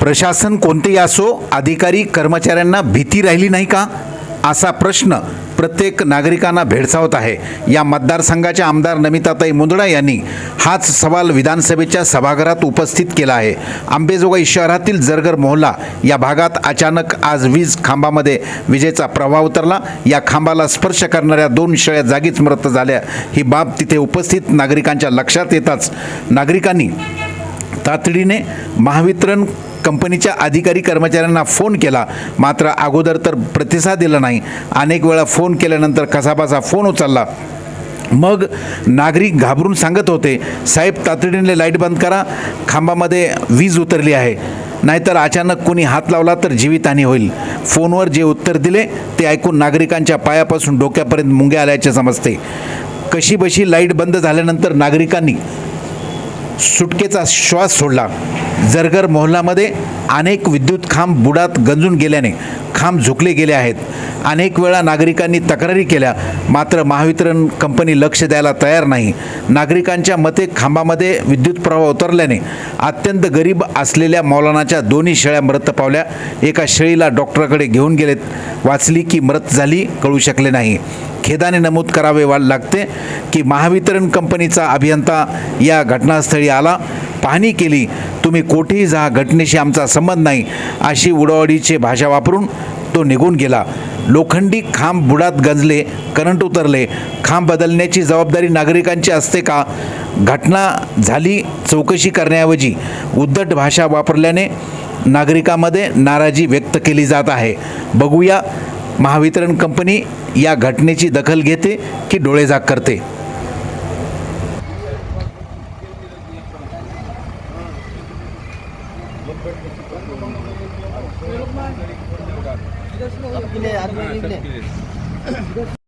प्रशासन कोणतेही असो अधिकारी कर्मचाऱ्यांना भीती राहिली नाही का? असा प्रश्न प्रत्येक नागरिकांना भेडसावत आहे. या मतदारसंघाच्या आमदार नमिताताई मुंदडा यांनी हाच सवाल विधानसभेच्या सभागृहात उपस्थित केला आहे. आंबेजोगाई शहरातील जरगर मोहल्ला या भागात अचानक आज वीज खांबामध्ये विजेचा प्रवाह उतरला. या खांबाला स्पर्श करणाऱ्या दोन शेळ्या जागीच मृत झाल्या. ही बाब तिथे उपस्थित नागरिकांच्या लक्षात येताच नागरिकांनी तातडीने महावितरण कंपनीच्या अधिकारी कर्मचाऱ्यांना फोन केला. मात्र अगोदर तर प्रतिसाद दिला नाही. अनेक वेळा फोन केल्यानंतर कसाबाचा फोन उचलला. मग नागरिक घाबरून सांगत होते साहेब तातडीने लाइट बंद करा. खांबामध्ये वीज उतरली आहे. नाहीतर अचानक कोणी हात लावला तर जीवितहानी होईल. फोनवर जे उत्तर दिले ते ऐकून नागरिकांच्या पायापासून डोक्यापर्यंत मुंग्या आल्याचे समजते. कशीबशी लाइट बंद झाल्यानंतर नागरिकांनी सुटकेचा श्वास सोडला. जरगर मोहल्लामध्ये अनेक विद्युत खांब बुडात गंजून गेल्याने खांब झुकले गेले आहेत. अनेक वेळा नागरिकांनी तक्रारी केल्या मात्र महावितरण कंपनी लक्ष द्यायला तयार नाही. नागरिकांच्या मते खांबामध्ये विद्युत प्रवाह उतरल्याने अत्यंत गरीब असलेल्या मौलानाच्या दोन्ही शेळ्या मृत पावल्या. एका शेळीला डॉक्टरकडे घेऊन गेलेत. वाचली की मृत झाली कळू शकले नाही. खेदाने नमूद करावे वा लागते की महावितरण कंपनीचा अभियंता या घटनास्थळी आला पाहणी केली. तुम्ही कोठेही जा घटनेशी आमचा संबंध नाही. अशी उडवाडीची भाषा वापरून तो निघून गेला. लोखंडी खांब बुडात गंजले करंट उतरले. खांब बदलण्याची जबाबदारी नागरिकांची असते का? घटना झाली चौकशी करण्याऐवजी. उद्धट भाषा वापरल्याने नागरिकांमध्ये नाराजी व्यक्त केली जात आहे. बघूया महावितरण कंपनी या घटनेची दखल घेते की डोळेझाक करते. Pero man, hindi na, ano?